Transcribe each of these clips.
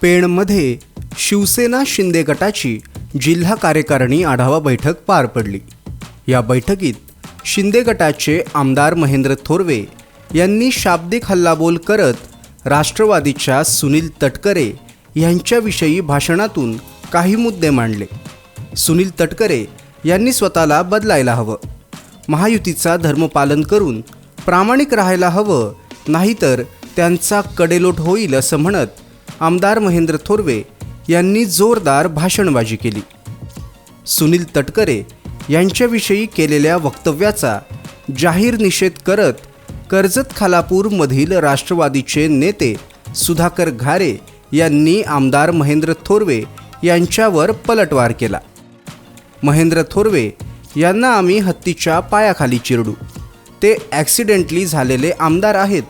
पेणमध्ये शिवसेना शिंदे गटाची जिल्हा कार्यकारिणी आढावा बैठक पार पडली. या बैठकीत शिंदे गटाचे आमदार महेंद्र थोरवे यांनी शाब्दिक हल्लाबोल करत राष्ट्रवादीच्या सुनील तटकरे यांच्याविषयी भाषणातून काही मुद्दे मांडले. सुनील तटकरे यांनी स्वतःला बदलायला हवं. महायुतीचा धर्मपालन करून प्रामाणिक राहायला हवं नाहीतर त्यांचा कडेलोट होईल असं म्हणत आमदार महेंद्र थोरवे यांनी जोरदार भाषणबाजी केली. सुनील तटकरे यांच्याविषयी केलेल्या वक्तव्याचा जाहीर निषेध करत कर्जत खालापूरमधील राष्ट्रवादीचे नेते सुधाकर घारे यांनी आमदार महेंद्र थोरवे यांच्यावर पलटवार केला. महेंद्र थोरवे यांना आम्ही हत्तीच्या पायाखाली चिरडू. ते ॲक्सिडेंटली झालेले आमदार आहेत.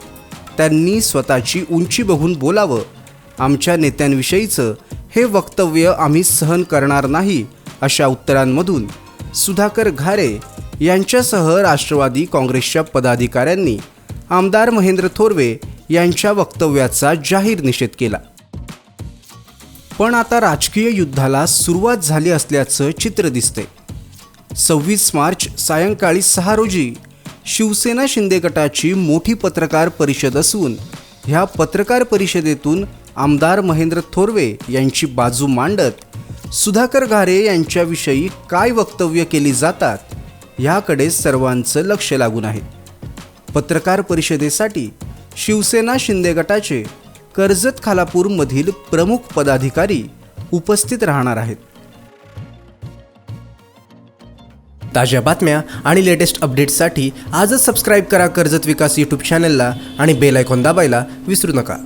त्यांनी स्वतःची उंची बघून बोलावं आमच्या नेत्यांविषयीचं हे वक्तव्य आम्ही सहन करणार नाही अशा उत्तरांमधून सुधाकर घारे यांच्यासह राष्ट्रवादी काँग्रेसच्या पदाधिकाऱ्यांनी आमदार महेंद्र थोरवे यांच्या वक्तव्याचा जाहीर निषेध केला. पण आता राजकीय युद्धाला सुरुवात झाली असल्याचं चित्र दिसते सव्वीस मार्च सायंकाळी सहा रोजी शिवसेना शिंदे गटाची मोठी पत्रकार परिषद असून ह्या पत्रकार परिषदेतून आमदार महेंद्र थोरवे यांची बाजू मांडत सुधाकर घारे यांच्याविषयी काय वक्तव्य केली जातात ह्याकडे सर्वांचं लक्ष लागून आहे. पत्रकार परिषदेसाठी शिवसेना शिंदे गटाचे कर्जत खालापूरमधील प्रमुख पदाधिकारी उपस्थित राहणार आहेत. ताज्या बातम्या आणि लेटेस्ट अपडेट्ससाठी आजच सबस्क्राईब करा कर्जत विकास यूट्यूब चॅनलला आणि बेल आयकॉन दाबायला विसरू नका.